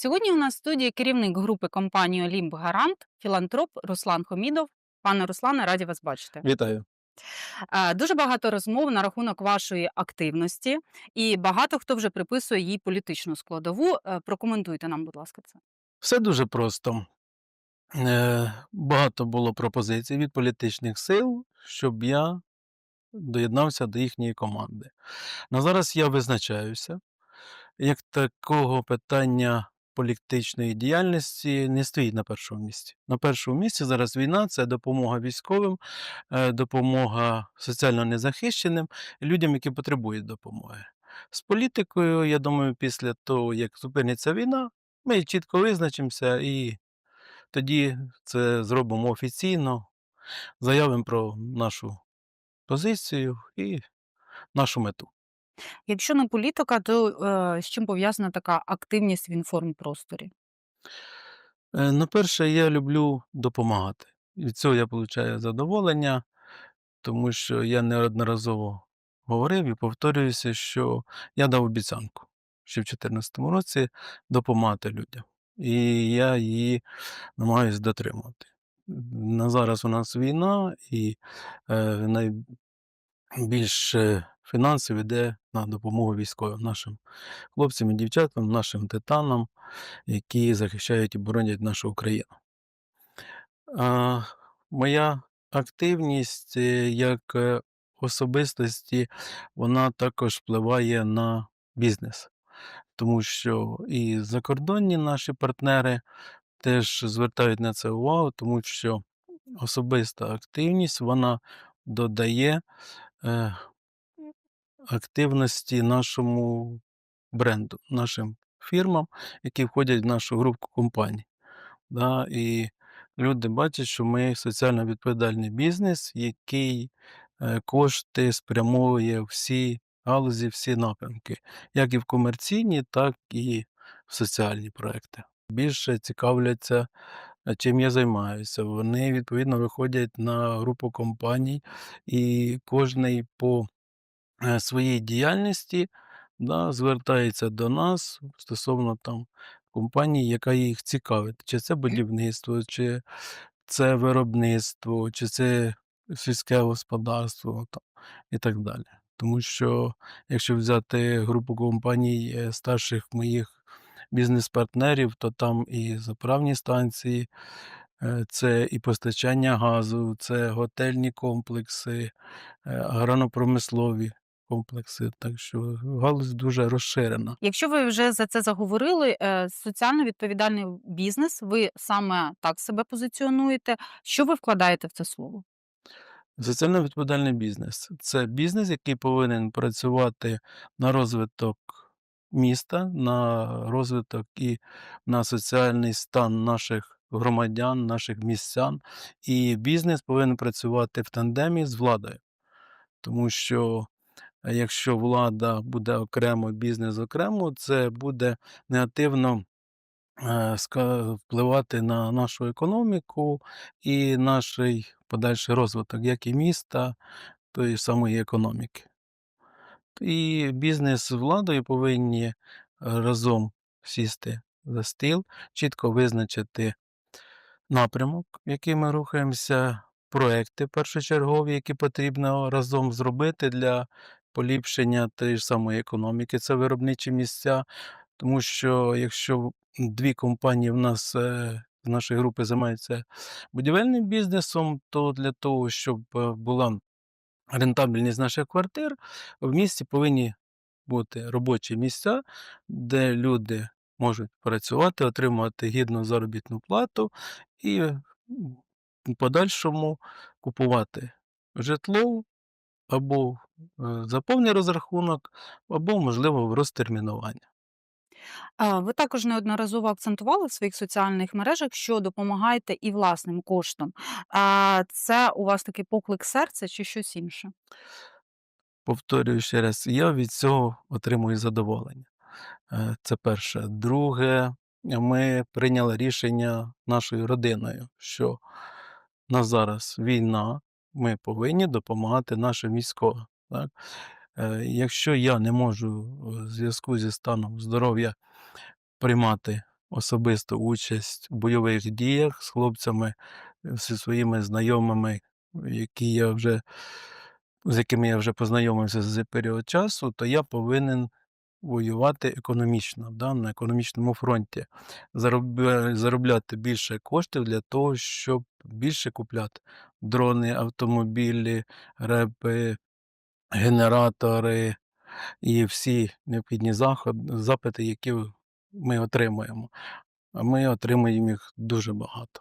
Сьогодні у нас в студії керівник групи компанії Олімп Гарант, філантроп Руслан Хомідов. Пане Руслане, раді вас бачити. Вітаю. Е, Дуже багато розмов на рахунок вашої активності, і багато хто вже приписує їй політичну складову. Е, Прокоментуйте нам, будь ласка, це. Все дуже просто. Е, Багато було пропозицій від політичних сил, щоб я доєднався до їхньої команди. На зараз я визначаюся, як такого питання політичної діяльності не стоїть на першому місці. На першому місці зараз війна це допомога військовим, е, допомога соціально незахищеним людям, які потребують допомоги. З політикою, я думаю, після того, як зупиниться війна, ми чітко визначимося і тоді це зробимо офіційно, заявимо про нашу позицію і нашу мету. Якщо не політика, то е, з чим пов'язана така активність в інформпросторі? Е, На перше, я люблю допомагати. Від цього я получаю задоволення, тому що я неодноразово говорив і повторююся, що я дав обіцянку ще в 2014 році допомагати людям. І я її намагаюся дотримувати. На зараз у нас війна, і е, найбільше фінансів йде на допомогу військовим нашим хлопцям і дівчатам, нашим титанам, які захищають і боронять нашу Україну. А, моя активність е, як е, особистості, вона також впливає на бізнес, тому що і закордонні наші партнери теж звертають на це увагу, тому що особиста активність вона додає е, активності нашому бренду, нашим фірмам, які входять в нашу групу компаній. Да, і люди бачать, що ми соціально відповідальний бізнес, який е, кошти спрямовує всі галузі, всі напрямки, як і в комерційні, так і в соціальні проекти. Більше цікавляться, е, чим я займаюся. Вони відповідно виходять на групу компаній, і кожний по е, своїй діяльності да, звертається до нас стосовно там компанії, яка їх цікавить. Чи це будівництво, чи це виробництво, чи це сільське господарство там, і так далі. Тому що, якщо взяти групу компаній е, старших моїх бізнес-партнерів, то там і заправні станції, е, це і постачання газу, це готельні комплекси, е, агрономромислові комплекси. Так що галузь дуже розширена. Якщо ви вже за це заговорили, е, соціально відповідальний бізнес, ви саме так себе позиціонуєте. Що ви вкладаєте в це слово? Соціально відповідальний бізнес це бізнес, який повинен працювати на розвиток міста, на розвиток і на соціальний стан наших громадян, наших містян. І бізнес повинен працювати в тандемі з владою. Тому що якщо влада буде окремо, бізнес окремо, це буде негативно е, впливати на нашу економіку і наш подальший розвиток, як і міста, тої самої економіки. І бізнес з владою повинні разом сісти за стіл, чітко визначити напрямок, в який ми рухаємося, проекти першочергові, які потрібно разом зробити для поліпшення тієї ж самої економіки. Це виробничі місця. Тому що якщо дві компанії в нас е, з нашої групи займаються будівельним бізнесом, то для того, щоб е, була рентабельність наших квартир, в місті повинні бути робочі місця, де люди можуть працювати, отримувати гідну заробітну плату і в подальшому купувати житло або е, за повний розрахунок, або, можливо, в розтермінування. А, Ви також неодноразово акцентували в своїх соціальних мережах, що допомагаєте і власним коштом. А це у вас такий поклик серця чи щось інше? Повторюю ще раз, я від цього отримую задоволення. Е, Це перше. Друге, ми прийняли рішення нашою родиною, що на зараз війна, ми повинні допомагати нашим військовим. Так? Е, Якщо я не можу в зв'язку зі станом здоров'я приймати особисту участь в бойових діях з хлопцями, е, зі своїми знайомими, які я вже з якими я вже познайомився за період часу, то я повинен воювати економічно, да, на економічному фронті. Заробляти більше коштів для того, щоб більше купляти дрони, автомобілі, репи, генератори і всі необхідні запити, які ми отримуємо. А ми отримуємо їх дуже багато.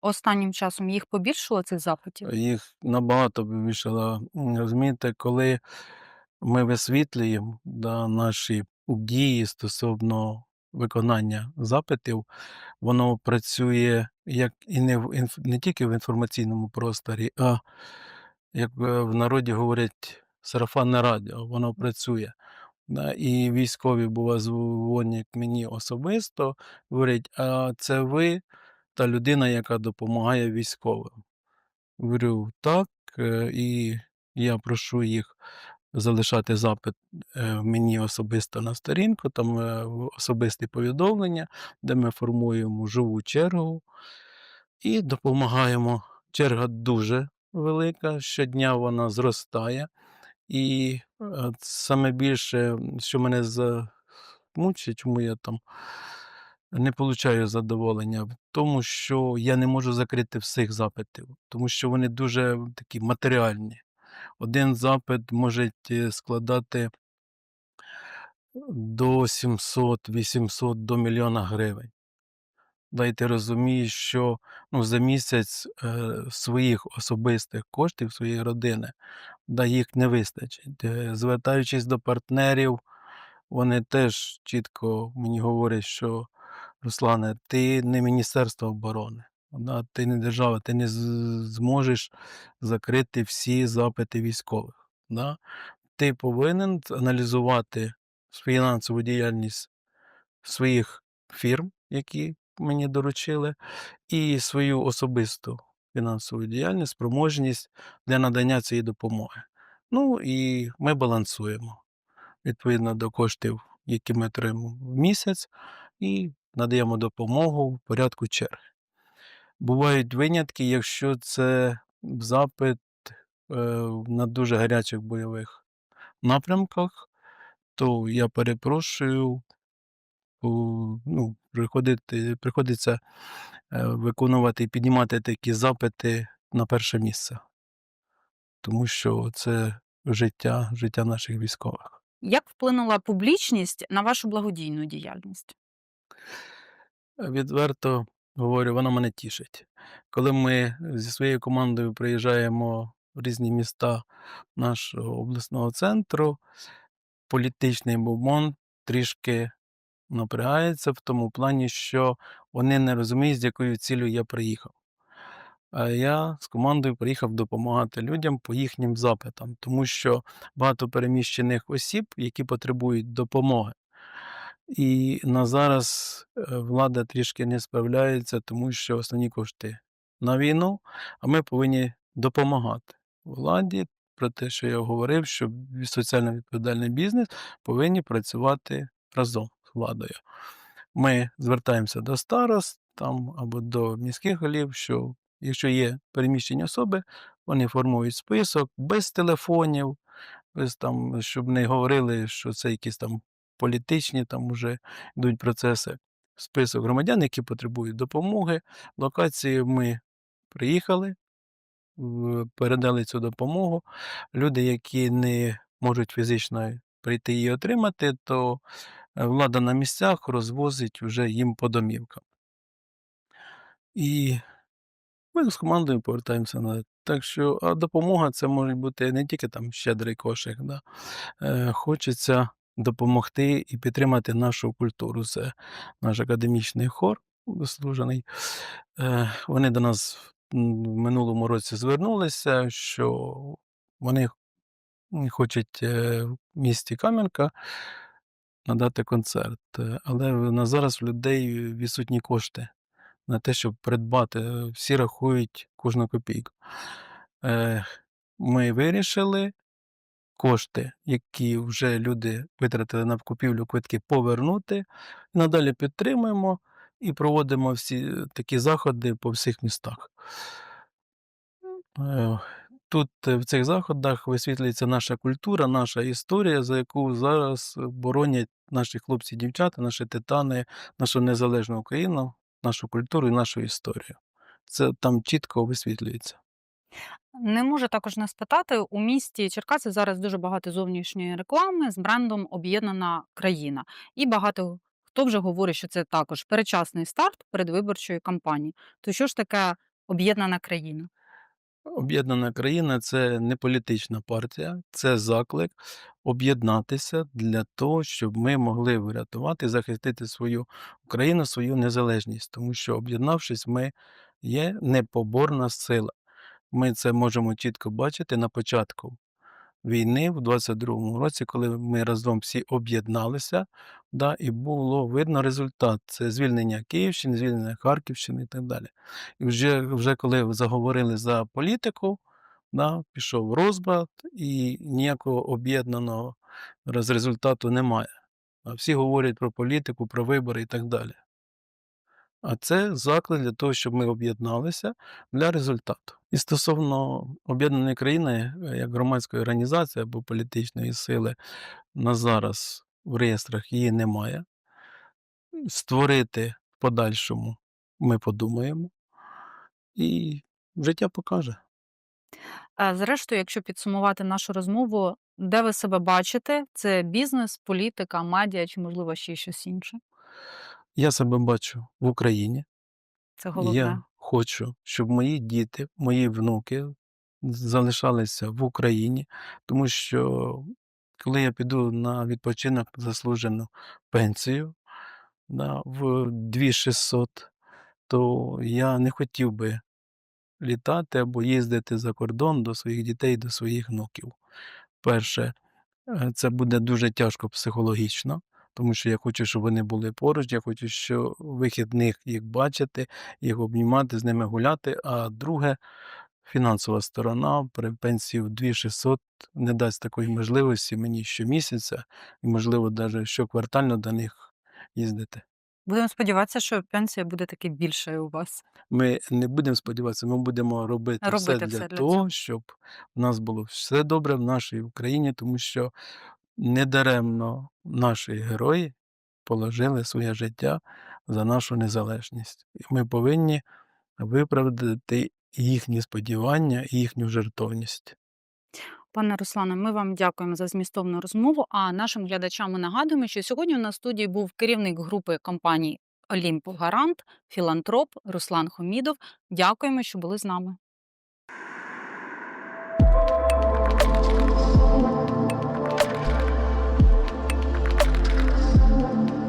Останнім часом їх побільшало цих запитів? Їх набагато побільшало. Розумієте, коли ми висвітлюємо, да, наші дії стосовно виконання запитів, воно працює як і не в інф не тільки в інформаційному просторі, а як, в народі говорять, сарафанне радіо, воно працює. І військові, бува, дзвонять мені особисто, говорять: "А це ви та людина, яка допомагає військовим?" Говорю: "Так". Е, і я прошу їх залишати запит, е, мені особисто на сторінку, там, е, особисті повідомлення, де ми формуємо живу чергу і допомагаємо. Черга дуже велика, щодня вона зростає. І, е, саме більше, що мене замучить, чому я там не получаю задоволення, в тому, що я не можу закрити всіх запитів, тому що вони дуже такі матеріальні. Один запит може складати до 700-800, до мільйона гривень. Да, і розумієш, що, ну, за місяць, е, своїх особистих коштів своєї родини, да, їх не вистачить. Е, звертаючись до партнерів, вони теж чітко мені говорять, що: "Руслане, ти не Міністерство оборони, да, ти не держава, ти не зможеш закрити всі запити військових, да. Ти повинен аналізувати фінансову діяльність своїх фірм, які мені доручили, і свою особисту фінансову діяльність, спроможність для надання цієї допомоги. Ну і ми балансуємо відповідно до коштів, які ми отримуємо в місяць, і надаємо допомогу в порядку черги. Бувають винятки, якщо це запит, е, на дуже гарячих бойових напрямках, то я перепрошую, у ну, приходити приходиться, е, виконувати і піднімати такі запити на перше місце. Тому що це життя, життя наших військових. Як вплинула публічність на вашу благодійну діяльність? Відверто говорю, вона мене тішить. Коли ми зі своєю командою приїжджаємо в різні міста нашого обласного центру, політичний бубон трішки напрягається в тому плані, що вони не розуміють, з якою ціллю я приїхав. А я з командою приїхав допомагати людям по їхнім запитам, тому що багато переміщених осіб, які потребують допомоги. І на зараз, е, влада трішки не справляється, тому що основні кошти на війну, а ми повинні допомагати владі про те, що я говорив, що соціально відповідальний бізнес повинні працювати разом з владою. Ми звертаємося до старост там або до міських голів, що якщо є переміщені особи, вони формують список без телефонів, без там, щоб не говорили, що це якісь там політичні там уже йдуть процеси. Список громадян, які потребують допомоги. Локації ми приїхали, передали цю допомогу. Люди, які не можуть фізично прийти її отримати, то, е, влада на місцях розвозить вже їм по домівкам. І ми з командою повертаємося назад. Так що, а допомога це може бути не тільки там щедрий кошик, да. Е, хочеться допомогти і підтримати нашу культуру. Це наш академічний хор заслужений. Е, вони до нас в минулому році звернулися, що вони хочуть, е, в місті Кам'янка надати концерт, е, але на зараз в людей відсутні кошти на те, щоб придбати. Всі рахують кожну копійку. Ми вирішили кошти, які вже люди витратили на купівлю квитків, повернути. Надалі підтримуємо. і проводимо всі такі заходи по всіх містах. Е, тут, е, в цих заходах висвітлюється наша культура, наша історія, за яку зараз боронять наші хлопці, дівчата, наші титани, нашу незалежну Україну, нашу культуру і нашу історію. Це там чітко висвітлюється. Не можу також не спитати, у місті Черкаси зараз дуже багато зовнішньої реклами з брендом "Об'єднана країна". І багато хто вже говорить, що це також передчасний старт передвиборчої кампанії. То що ж таке об'єднана країна? Об'єднана країна це не політична партія, це заклик об'єднатися для того, щоб ми могли врятувати захистити свою Україну, свою незалежність. Тому що, об'єднавшись, ми є непоборна сила. Ми це можемо чітко бачити на початку війни в 22-му році, коли ми разом всі об'єдналися, да, і було видно результат. Це звільнення Київщини, звільнення Харківщини і так далі. І вже, вже коли заговорили за політику, да, пішов розбрат, і ніякого об'єднаного результату немає. Всі говорять про політику, про вибори і так далі. А це заклик для того, щоб ми об'єдналися для результату. І стосовно об'єднаної країни е, як громадської організації або політичної сили, на зараз в реєстрах її немає. Створити в подальшому ми подумаємо, і життя покаже. Е, Зрештою, якщо підсумувати нашу розмову, де ви себе бачите? Це бізнес, політика, медіа чи, можливо, ще щось інше? Я себе бачу в Україні. Це Я хочу, щоб мої діти, мої внуки залишалися в Україні, тому що коли я піду на відпочинок заслужену пенсію да, в 2600, то я не хотів би літати або їздити за кордон до своїх дітей, до своїх внуків. Перше, е, це буде дуже тяжко психологічно, тому що я хочу, щоб вони були поруч, я хочу, що вихідних їх бачити, їх обнімати, з ними гуляти. А друге, фінансова сторона при пенсії в 2600 не дасть такої можливості мені щомісяця і, можливо, навіть щоквартально до них їздити. Будемо сподіватися, що пенсія буде таки більшою у вас. Ми не будемо сподіватися, ми будемо робити все Робити для все для того, цього. щоб в нас було все добре в нашій Україні, тому що недаремно наші герої положили своє життя за нашу незалежність. І ми повинні виправдати їхні сподівання і їхню жертовність. Пане Руслане, ми вам дякуємо за змістовну розмову. А нашим глядачам ми нагадуємо, що сьогодні у нас в студії був керівник групи компаній Олімп Гарант, філантроп Руслан Хомідов. Дякуємо, що були з нами.